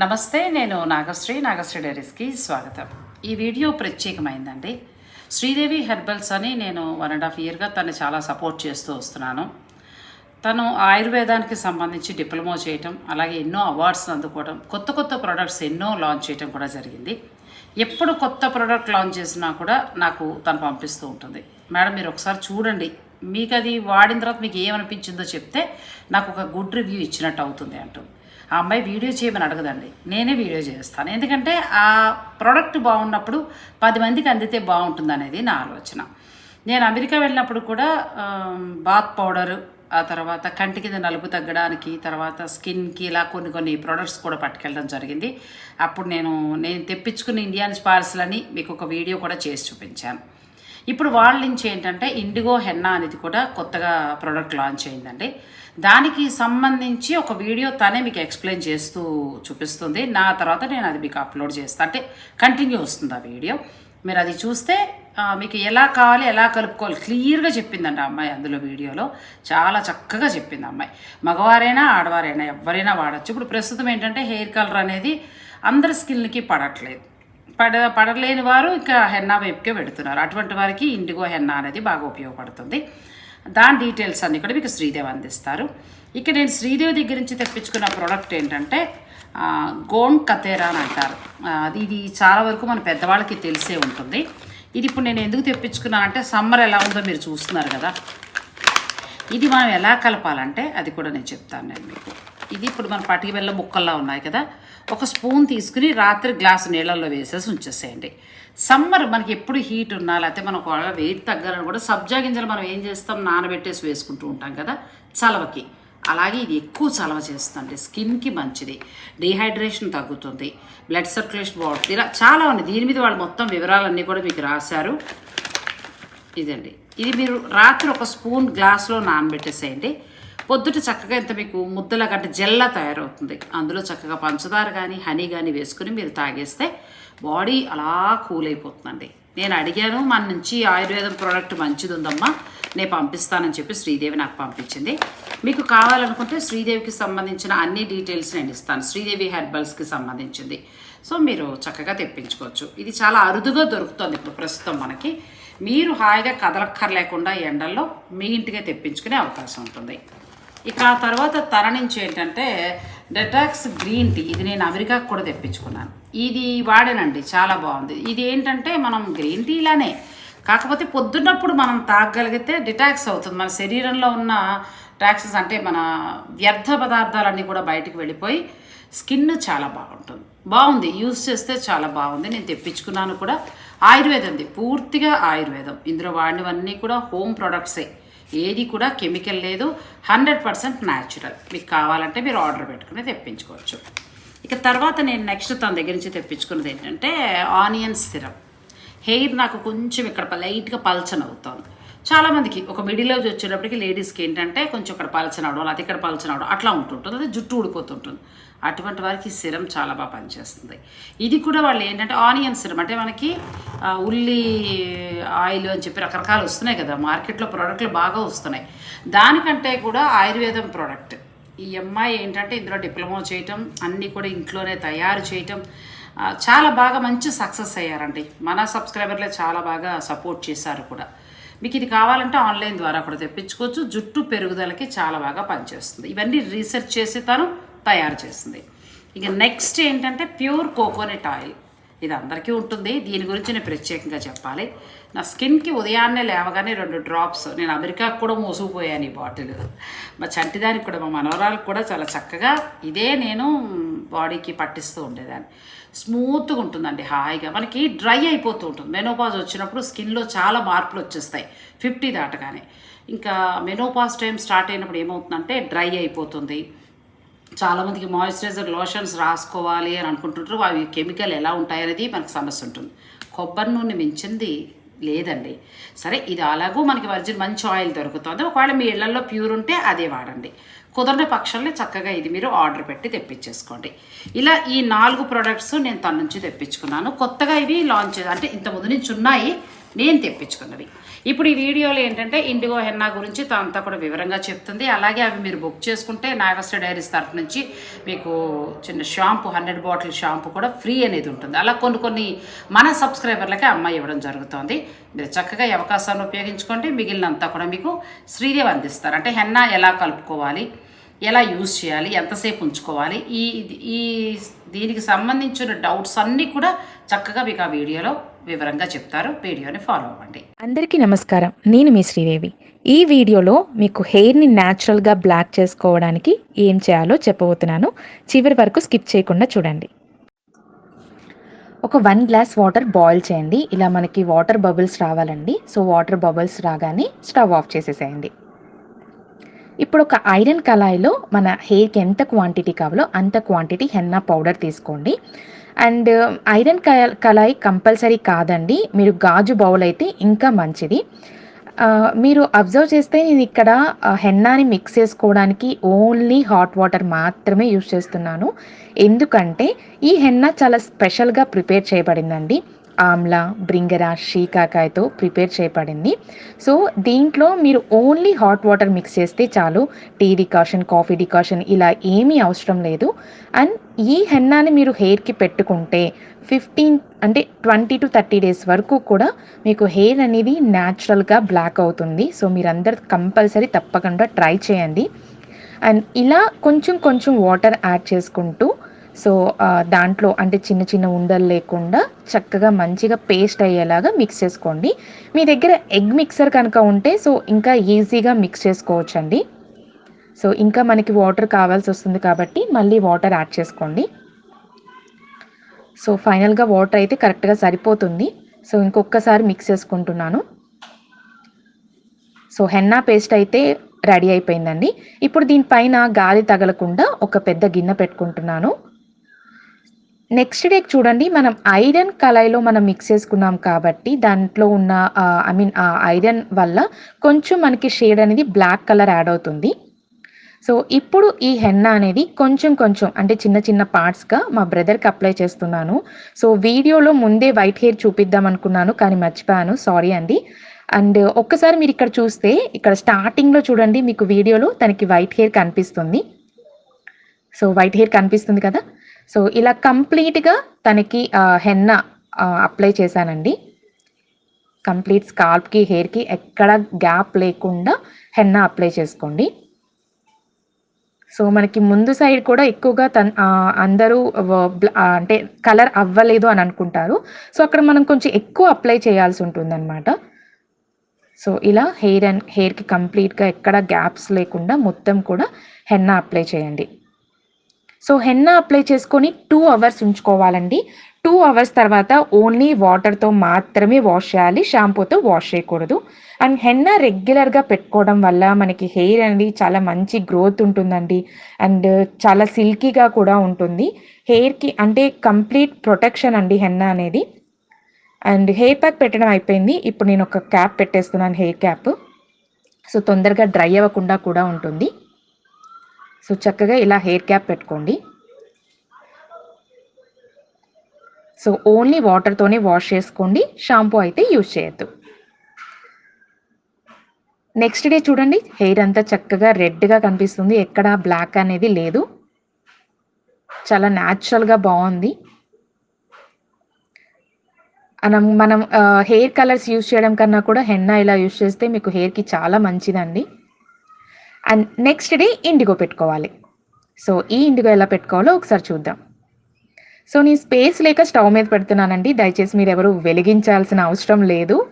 నమస్తే నేను నాగశ్రీ నాగశ్రీ డైరీస్కి స్వాగతం. ఈ వీడియో ప్రత్యేకమైందండి. శ్రీదేవి హెర్బల్స్ అని నేను వన్ అండ్ హాఫ్ ఇయర్గా తను చాలా సపోర్ట్ చేస్తూ వస్తున్నాను. తను ఆయుర్వేదానికి సంబంధించి డిప్లొమా చేయటం అలాగే ఎన్నో అవార్డ్స్ అందుకోవడం కొత్త కొత్త ప్రోడక్ట్స్ ఎన్నో లాంచ్ చేయటం కూడా జరిగింది. ఎప్పుడు కొత్త ప్రోడక్ట్ లాంచ్ చేసినా కూడా నాకు తను పంపిస్తూ ఉంటుంది. మేడం మీరు ఒకసారి చూడండి. మీకు అది వాడిన తర్వాత మీకు ఏమనిపించిందో చెప్తే నాకు ఒక గుడ్ రివ్యూ ఇచ్చినట్టు అవుతుంది అంటుంది ఆ అమ్మాయి వీడియో చేయమని అడగదండి. నేనే వీడియో చేస్తాను. ఎందుకంటే ఆ ప్రోడక్ట్ బాగున్నప్పుడు పది మందికి అందితే బాగుంటుంది అనేది నా ఆలోచన. నేను అమెరికా వెళ్ళినప్పుడు కూడా బాత్ పౌడరు ఆ తర్వాత కంటి కింద నలుపు తగ్గడానికి తర్వాత స్కిన్కి ఇలా కొన్ని కొన్ని ప్రోడక్ట్స్ కూడా పట్టుకెళ్ళడం జరిగింది. అప్పుడు నేను నేను తెప్పించుకున్న ఇండియన్ పార్సల్ అని మీకు ఒక వీడియో కూడా చేసి చూపించాను. ఇప్పుడు వాళ్ళ నుంచి ఏంటంటే ఇండిగో హెన్నా అనేది కూడా కొత్తగా ప్రోడక్ట్ లాంచ్ అయిందండి. దానికి సంబంధించి ఒక వీడియో తనే మీకు ఎక్స్ప్లెయిన్ చేస్తూ చూపిస్తుంది. నా తర్వాత నేను అది మీకు అప్లోడ్ చేస్తాను అంటే కంటిన్యూ వస్తుంది ఆ వీడియో. మీరు అది చూస్తే మీకు ఎలా కావాలి ఎలా కలుపుకోవాలి క్లియర్గా చెప్పిందండి ఆ అమ్మాయి అందులో వీడియోలో. చాలా చక్కగా చెప్పింది అమ్మాయి. మగవారైనా ఆడవారైనా ఎవరైనా వాడచ్చు. ఇప్పుడు ప్రస్తుతం ఏంటంటే హెయిర్ కలర్ అనేది అందరి స్కిన్కి పడట్లేదు. పడ పడలేని వారు ఇంకా హెన్నా వైపుకే పెడుతున్నారు అటువంటి వారికి ఇండిగో హెన్నా అనేది బాగా ఉపయోగపడుతుంది. దాని డీటెయిల్స్ అన్నీ కూడా మీకు శ్రీదేవి అందిస్తారు. ఇక నేను శ్రీదేవి దగ్గర నుంచి తెప్పించుకున్న ప్రోడక్ట్ ఏంటంటే గోన్ గోండ్ కతేరా అని అంటారు. అది ఇది చాలా వరకు మన పెద్దవాళ్ళకి తెలిసే ఉంటుంది. ఇది ఇప్పుడు నేను ఎందుకు తెప్పించుకున్నానంటే సమ్మర్ ఎలా ఉందో మీరు చూస్తున్నారు కదా. ఇది మనం ఎలా కలపాలంటే అది కూడా నేను చెప్తాను నేను మీకు. ఇది ఇప్పుడు మన పటికి బెల్లం ముక్కల్లా ఉన్నాయి కదా. ఒక స్పూన్ తీసుకుని రాత్రి గ్లాసు నీళ్ళల్లో వేసేసి ఉంచేసేయండి. సమ్మర్ మనకి ఎప్పుడు హీట్ ఉన్నా లేకపోతే మనకు ఒకవేళ వెయిట్ తగ్గాలని కూడా సబ్జా గింజలు మనం ఏం చేస్తాం? నానబెట్టేసి వేసుకుంటూ ఉంటాం కదా చలవకి. అలాగే ఇది ఎక్కువ చలవ చేస్తుంది స్కిన్కి మంచిది. డిహైడ్రేషన్ తగ్గుతుంది. బ్లడ్ సర్క్యులేషన్ బాగుంటుంది. ఇలా చాలా ఉంది దీని మీద వాళ్ళు మొత్తం వివరాలన్నీ కూడా మీకు రాశారు. ఇదండి. ఇది మీరు రాత్రి ఒక స్పూన్ గ్లాస్లో నానబెట్టేసేయండి. పొద్దుట చక్కగా ఇంత మీకు ముద్దల గడ్డ జెల్లా తయారవుతుంది. అందులో చక్కగా పంచదార కానీ హనీ కానీ వేసుకుని మీరు తాగేస్తే బాడీ అలా కూల్ అయిపోతుందండి నేను అడిగాను మన నుంచి ఆయుర్వేదం ప్రోడక్ట్ మంచిది ఉందమ్మా నేను పంపిస్తానని చెప్పి శ్రీదేవి నాకు పంపించింది. మీకు కావాలనుకుంటే శ్రీదేవికి సంబంధించిన అన్ని డీటెయిల్స్ నేను ఇస్తాను శ్రీదేవి హెర్బల్స్కి సంబంధించింది. సో మీరు చక్కగా తెప్పించుకోవచ్చు. ఇది చాలా అరుదుగా దొరుకుతుంది ఇప్పుడు ప్రస్తుతం మనకి. మీరు హాయిగా కదలక్కర్లేకుండా ఎండల్లో మీ ఇంటికే తెప్పించుకునే అవకాశం ఉంటుంది. ఇక ఆ తర్వాత తర నుంచి ఏంటంటే డెటాక్స్ గ్రీన్ టీ ఇది నేను అమెరికాకు కూడా తెప్పించుకున్నాను. ఇది వాడానండి చాలా బాగుంది. ఇది ఏంటంటే మనం గ్రీన్ టీలానే కాకపోతే పొద్దున్నప్పుడు మనం తాగగలిగితే డిటాక్స్ అవుతుంది. మన శరీరంలో ఉన్న టాక్సెస్ అంటే మన వ్యర్థ పదార్థాలన్నీ కూడా బయటకు వెళ్ళిపోయి స్కిన్ చాలా బాగుంటుంది. బాగుంది యూజ్ చేస్తే చాలా బాగుంది. నేను తెప్పించుకున్నాను కూడా. ఆయుర్వేదంది పూర్తిగా ఆయుర్వేదం. ఇందులో వాడినవన్నీ కూడా హోమ్ ప్రొడక్ట్సే. ఏది కూడా కెమికల్ లేదు హండ్రెడ్ పర్సెంట్ న్యాచురల్. మీకు కావాలంటే మీరు ఆర్డర్ పెట్టుకుని తెప్పించుకోవచ్చు. ఇక తర్వాత నేను నెక్స్ట్ తన దగ్గర నుంచి తెప్పించుకున్నది ఏంటంటే ఆనియన్ సిరప్. హెయిర్ నాకు కొంచెం ఇక్కడ లైట్గా పల్చన అవుతుంది చాలామందికి ఒక మిడిల్ ఏజ్ వచ్చేటప్పటికి లేడీస్కి ఏంటంటే కొంచెం ఇక్కడ పలచనవడం లేకపోతే ఇక్కడ పలచనవడం అట్లా ఉంటుంటుంది అదే జుట్టు ఊడిపోతుంటుంది. అటువంటి వారికి ఈ సిరం చాలా బాగా పనిచేస్తుంది. ఇది కూడా వాళ్ళు ఏంటంటే ఆనియన్ సిరం అంటే మనకి ఉల్లి ఆయిల్ అని చెప్పి రకరకాలు వస్తున్నాయి కదా మార్కెట్లో ప్రోడక్ట్లు బాగా వస్తున్నాయి. దానికంటే కూడా ఆయుర్వేదం ప్రోడక్ట్. ఈ అమ్మాయి ఏంటంటే ఇందులో డిప్లొమా చేయటం అన్నీ కూడా ఇంట్లోనే తయారు చేయటం చాలా బాగా మంచి సక్సెస్ అయ్యారండి. మన సబ్స్క్రైబర్లే చాలా బాగా సపోర్ట్ చేశారు కూడా. మీకు ఇది కావాలంటే ఆన్లైన్ ద్వారా కూడా తెప్పించుకోవచ్చు. జుట్టు పెరుగుదలకి చాలా బాగా పనిచేస్తుంది. ఇవన్నీ రీసెర్చ్ చేసి తను తయారు చేస్తుంది. ఇక నెక్స్ట్ ఏంటంటే ప్యూర్ కోకోనట్ ఆయిల్ ఇది అందరికీ ఉంటుంది. దీని గురించి నేను ప్రత్యేకంగా చెప్పాలి. నా స్కిన్కి ఉదయాన్నే లేవగానే రెండు డ్రాప్స్ నేను అమెరికాకు కూడా మోసుకుపోయాను ఈ బాటిల్. మా చంటిదానికి కూడా మా మనవరాలకు కూడా చాలా చక్కగా ఇదే నేను బాడీకి పట్టిస్తూ ఉండేదాన్ని. స్మూత్గా ఉంటుందండి హాయిగా. మనకి డ్రై అయిపోతూ ఉంటుంది. మెనోపాజ్ వచ్చినప్పుడు స్కిన్లో చాలా మార్పులు వచ్చేస్తాయి. ఫిఫ్టీ దాటగానే. ఇంకా మెనోపాజ్ టైం స్టార్ట్ అయినప్పుడు ఏమవుతుందంటే డ్రై అయిపోతుంది. చాలామందికి మాయిశ్చరైజర్ లోషన్స్ రాసుకోవాలి అని అనుకుంటుంటారు. అవి కెమికల్ ఎలా ఉంటాయనేది మనకు సమస్య ఉంటుంది. కొబ్బరి నూనె మించింది లేదండి. సరే ఇది అలాగూ మనకి వర్జిన్ మంచి ఆయిల్ దొరుకుతుంది. ఒకవేళ మీ ఇళ్ళలో ప్యూర్ ఉంటే అదే వాడండి. కుదరని పక్షంలో చక్కగా ఇది మీరు ఆర్డర్ పెట్టి తెప్పించేసుకోండి. ఇలా ఈ నాలుగు ప్రొడక్ట్స్ నేను తన నుంచి తెప్పించుకున్నాను. కొత్తగా ఇవి లాంచ్ అంటే ఇంత ముందు నుంచి ఉన్నాయి. నేను తెప్పించుకున్నవి. ఇప్పుడు ఈ వీడియోలో ఏంటంటే ఇండిగో హెన్నా గురించి అంతా కూడా వివరంగా చెప్తుంది. అలాగే అవి మీరు బుక్ చేసుకుంటే నాగస్ట డైరీస్ తరఫు నుంచి మీకు చిన్న షాంపూ హండ్రెడ్ బాటిల్ షాంపూ కూడా ఫ్రీ అనేది ఉంటుంది. అలా కొన్ని కొన్ని మన సబ్స్క్రైబర్లకి అమ్మాయి ఇవ్వడం జరుగుతుంది. మీరు చక్కగా ఈ అవకాశాన్ని ఉపయోగించుకోండి. మిగిలినంతా కూడా మీకు శ్రీదేవి అందిస్తారు. అంటే హెన్నా ఎలా కలుపుకోవాలి? ఎలా యూజ్ చేయాలి? ఎంతసేపు ఉంచుకోవాలి? ఈ ఈ దీనికి సంబంధించిన డౌట్స్ అన్నీ కూడా చక్కగా మీకు ఆ వీడియోలో వివరంగా చెప్తారు. వీడియోని ఫాలో అవ్వండి. అందరికీ నమస్కారం. నేను మీ శ్రీదేవి. ఈ వీడియోలో మీకు హెయిర్ని న్యాచురల్గా బ్లాక్ చేసుకోవడానికి ఏం చేయాలో చెప్పబోతున్నాను. చివరి వరకు స్కిప్ చేయకుండా చూడండి. ఒక వన్ గ్లాస్ వాటర్ బాయిల్ చేయండి. ఇలా మనకి వాటర్ బబుల్స్ రావాలండి. సో వాటర్ బబుల్స్ రాగానే స్టవ్ ఆఫ్ చేసేసేయండి. ఇప్పుడు ఒక ఐరన్ కళాయిలో మన హెయిర్కి ఎంత క్వాంటిటీ కావాలో అంత క్వాంటిటీ హెన్నా పౌడర్ తీసుకోండి. అండ్ ఐరన్ కళాయి కంపల్సరీ కాదండి. మీరు గాజు బౌల్ అయితే ఇంకా మంచిది. మీరు అబ్జర్వ్ చేస్తే నేను ఇక్కడ హెన్నాని మిక్స్ చేసుకోవడానికి ఓన్లీ హాట్ వాటర్ మాత్రమే యూజ్ చేస్తున్నాను. ఎందుకంటే ఈ హెన్నా చాలా స్పెషల్గా ప్రిపేర్ చేయబడిందండి. ఆమ్లా బ్రింగరా షీకాకాయతో ప్రిపేర్ చేయబడింది. సో దీంట్లో మీరు ఓన్లీ హాట్ వాటర్ మిక్స్ చేస్తే చాలు టీ డికాషన్ కాఫీ డికాషన్ ఇలా ఏమీ అవసరం లేదు. అండ్ ఈ హెన్నాని మీరు హెయిర్కి పెట్టుకుంటే ఫిఫ్టీన్ అంటే ట్వంటీ టు థర్టీ డేస్ వరకు కూడా మీకు హెయిర్ అనేది న్యాచురల్గా బ్లాక్ అవుతుంది. సో మీరందరూ కంపల్సరీ తప్పకుండా ట్రై చేయండి. అండ్ ఇలా కొంచెం కొంచెం వాటర్ యాడ్ చేసుకుంటూ సో దాంట్లో అంటే చిన్న చిన్న ఉండలు లేకుండా చక్కగా మంచిగా పేస్ట్ అయ్యేలాగా మిక్స్ చేసుకోండి. మీ దగ్గర ఎగ్ మిక్సర్ కనుక ఉంటే సో ఇంకా ఈజీగా మిక్స్ చేసుకోవచ్చండి. సో ఇంకా మనకి వాటర్ కావాల్సి వస్తుంది కాబట్టి మళ్ళీ వాటర్ యాడ్ చేసుకోండి. సో ఫైనల్గా వాటర్ అయితే కరెక్ట్గా సరిపోతుంది. సో ఇంకొకసారి మిక్స్ చేసుకుంటున్నాను. సో హెన్నా పేస్ట్ అయితే రెడీ అయిపోయిందండి. ఇప్పుడు దీనిపైన గాలి తగలకుండా ఒక పెద్ద గిన్నె పెట్టుకుంటున్నాను. నెక్స్ట్ డే చూడండి. మనం ఐరన్ కళాయిలో మనం మిక్స్ చేసుకున్నాం కాబట్టి దాంట్లో ఉన్న ఐ మీన్ ఆ ఐరన్ వల్ల కొంచెం మనకి షేడ్ అనేది బ్లాక్ కలర్ యాడ్ అవుతుంది. సో ఇప్పుడు ఈ హెన్నా అనేది కొంచెం కొంచెం అంటే చిన్న చిన్న పార్ట్స్గా మా బ్రదర్కి అప్లై చేస్తున్నాను. సో వీడియోలో ముందే వైట్ హెయిర్ చూపిద్దాం అనుకున్నాను కానీ మర్చిపోయాను. సారీ అండి. అండ్ ఒక్కసారి మీరు ఇక్కడ చూస్తే ఇక్కడ స్టార్టింగ్లో చూడండి మీకు వీడియోలో తనకి వైట్ హెయిర్ కనిపిస్తుంది. సో వైట్ హెయిర్ కనిపిస్తుంది కదా? సో ఇలా కంప్లీట్గా తనకి హెన్న అప్లై చేశానండి. కంప్లీట్ స్కాల్ప్కి హెయిర్కి ఎక్కడ గ్యాప్ లేకుండా హెన్న అప్లై చేసుకోండి. సో మనకి ముందు సైడ్ కూడా ఎక్కువగా తన్ అందరూ అంటే కలర్ అవ్వలేదు అని అనుకుంటారు. సో అక్కడ మనం కొంచెం ఎక్కువ అప్లై చేయాల్సి ఉంటుందన్నమాట. సో ఇలా హెయిర్ అండ్ హెయిర్కి కంప్లీట్గా ఎక్కడ గ్యాప్స్ లేకుండా మొత్తం కూడా హెన్న అప్లై చేయండి. సో హెన్నా అప్లై చేసుకొని టూ అవర్స్ ఉంచుకోవాలండి. టూ అవర్స్ తర్వాత ఓన్లీ వాటర్తో మాత్రమే వాష్ చేయాలి షాంపూతో వాష్ చేయకూడదు. అండ్ హెన్నా రెగ్యులర్గా పెట్టుకోవడం వల్ల మనకి హెయిర్ అనేది చాలా మంచి గ్రోత్ ఉంటుందండి. అండ్ చాలా సిల్కీగా కూడా ఉంటుంది. హెయిర్కి అంటే కంప్లీట్ ప్రొటెక్షన్ అండి హెన్నా అనేది. అండ్ హెయిర్ ప్యాక్ పెట్టడం అయిపోయింది. ఇప్పుడు నేను ఒక క్యాప్ పెట్టేస్తున్నాను హెయిర్ క్యాప్. సో తొందరగా డ్రై అవ్వకుండా కూడా ఉంటుంది. సో చక్కగా ఇలా హెయిర్ క్యాప్ పెట్టుకోండి. సో ఓన్లీ వాటర్తోనే వాష్ చేసుకోండి షాంపూ అయితే యూజ్ చేయొద్దు. నెక్స్ట్ డే చూడండి హెయిర్ అంతా చక్కగా రెడ్గా కనిపిస్తుంది ఎక్కడ బ్లాక్ అనేది లేదు. చాలా న్యాచురల్గా బాగుంది. మనం మనం హెయిర్ కలర్స్ యూజ్ చేయడం కన్నా కూడా హెన్నా ఇలా యూజ్ చేస్తే మీకు హెయిర్కి చాలా మంచిదండి. అండ్ నెక్స్ట్ డే ఇండిగో పెట్టుకోవాలి. సో ఈ ఇండిగో ఎలా పెట్టుకోవాలో ఒకసారి చూద్దాం. సో నేను స్పేస్ లేక స్టవ్ మీద పెడుతున్నానండి. దయచేసి మీరు ఎవరు వెలిగించాల్సిన అవసరం లేదు.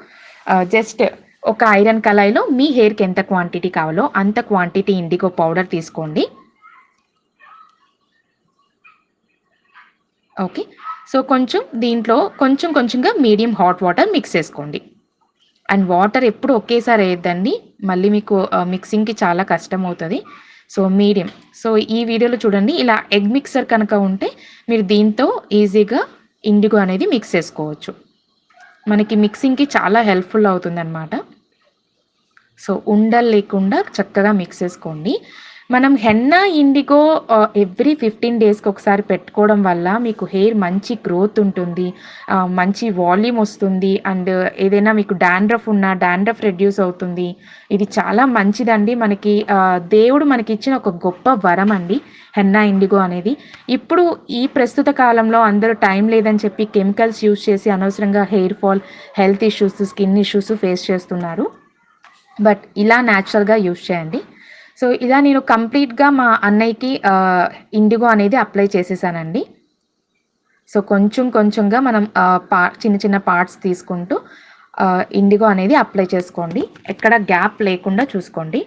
Uh, జస్ట్ ఒక ఐరన్ కళాయిలో మీ హెయిర్కి ఎంత క్వాంటిటీ కావాలో అంత క్వాంటిటీ ఇండిగో పౌడర్ తీసుకోండి. ఓకే సో కొంచెం దీంట్లో కొంచెం కొంచెంగా మీడియం హాట్ వాటర్ మిక్స్ చేసుకోండి. అండ్ వాటర్ ఎప్పుడు ఒకేసారి వేయద్దండి. మళ్ళీ మీకు మిక్సింగ్కి చాలా కష్టం అవుతుంది సో మీడియం సో ఈ వీడియోలో చూడండి. ఇలా ఎగ్ మిక్సర్ కనుక ఉంటే మీరు దీంతో ఈజీగా ఇండిగో అనేది మిక్స్ చేసుకోవచ్చు. మనకి మిక్సింగ్కి చాలా హెల్ప్ఫుల్ అవుతుంది అనమాట సో ఉండలు లేకుండా చక్కగా మిక్స్ చేసుకోండి. మనం హెన్నా ఇండిగో ఎవ్రీ ఫిఫ్టీన్ డేస్కి ఒకసారి పెట్టుకోవడం వల్ల మీకు హెయిర్ మంచి గ్రోత్ ఉంటుంది uh, మంచి వాల్యూమ్ వస్తుంది అండ్ uh, ఏదైనా మీకు డాండ్రఫ్ ఉన్నా డాండ్రఫ్ రెడ్యూస్ అవుతుంది. ఇది చాలా మంచిదండి. మనకి uh, దేవుడు మనకి ఇచ్చిన ఒక గొప్ప వరం అండి హెన్నా ఇండిగో అనేది. ఇప్పుడు ఈ ప్రస్తుత కాలంలో అందరూ టైం లేదని చెప్పి కెమికల్స్ యూజ్ చేసి అనవసరంగా hair fall health issues skin issues face చేస్తున్నారు. బట్ ఇలా న్యాచురల్గా యూజ్ చేయండి. సో ఇలా నేను కంప్లీట్గా మా అన్నయ్యకి ఇండిగో అనేది అప్లై చేసేసానండి. సో కొంచెం కొంచెంగా మనం పా చిన్న చిన్న పార్ట్స్ తీసుకుంటూ ఇండిగో అనేది అప్లై చేసుకోండి. ఎక్కడ గ్యాప్ లేకుండా చూసుకోండి.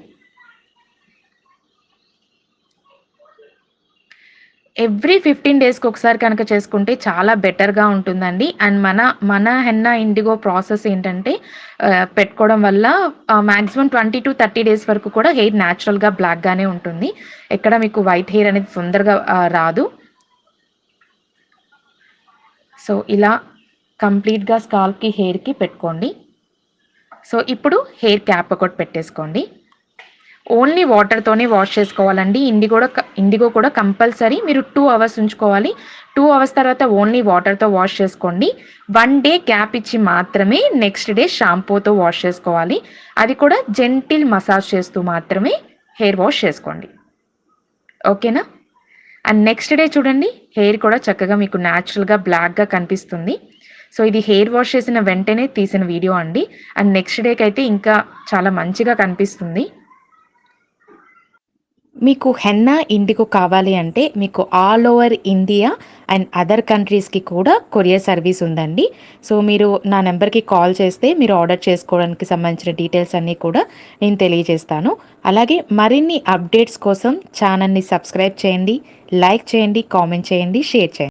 ఎవ్రీ ఫిఫ్టీన్ డేస్కి ఒకసారి కనుక చేసుకుంటే చాలా బెటర్గా ఉంటుందండి. అండ్ మన మన హెన్న ఇండిగో ప్రాసెస్ ఏంటంటే పెట్టుకోవడం వల్ల maximum twenty to thirty days వరకు కూడా హెయిర్ న్యాచురల్గా బ్లాక్గానే ఉంటుంది. ఎక్కడ మీకు వైట్ హెయిర్ అనేది తొందరగా రాదు. సో ఇలా కంప్లీట్గా స్కాల్ప్కి హెయిర్కి పెట్టుకోండి. సో ఇప్పుడు హెయిర్ క్యాప్ ఒకటి పెట్టేసుకోండి. ఓన్లీ వాటర్తోనే వాష్ చేసుకోవాలండి. ఇండిగో ఇండిగో కూడా కంపల్సరీ మీరు టూ అవర్స్ ఉంచుకోవాలి. టూ అవర్స్ తర్వాత ఓన్లీ వాటర్తో వాష్ చేసుకోండి. వన్ డే గ్యాప్ ఇచ్చి మాత్రమే నెక్స్ట్ డే షాంపూతో వాష్ చేసుకోవాలి. అది కూడా జెంటిల్ మసాజ్ చేస్తూ మాత్రమే హెయిర్ వాష్ చేసుకోండి. ఓకేనా అండ్ నెక్స్ట్ డే చూడండి హెయిర్ కూడా చక్కగా మీకు న్యాచురల్గా బ్లాక్గా కనిపిస్తుంది. సో ఇది హెయిర్ వాష్ చేసిన వెంటనే తీసిన వీడియో అండి. అండ్ నెక్స్ట్ డేకి అయితే ఇంకా చాలా మంచిగా కనిపిస్తుంది. మీకు హెన్నా ఇండిగో కావాలి అంటే మీకు all over India and other కంట్రీస్కి కూడా కొరియర్ సర్వీస్ ఉందండి. సో మీరు నా నెంబర్కి కాల్ చేస్తే మీరు ఆర్డర్ చేసుకోవడానికి సంబంధించిన డీటెయిల్స్ అన్నీ కూడా నేను తెలియజేస్తాను. అలాగే మరిన్ని అప్డేట్స్ కోసం ఛానల్ని సబ్స్క్రైబ్ చేయండి లైక్ చేయండి కామెంట్ చేయండి షేర్ చేయండి.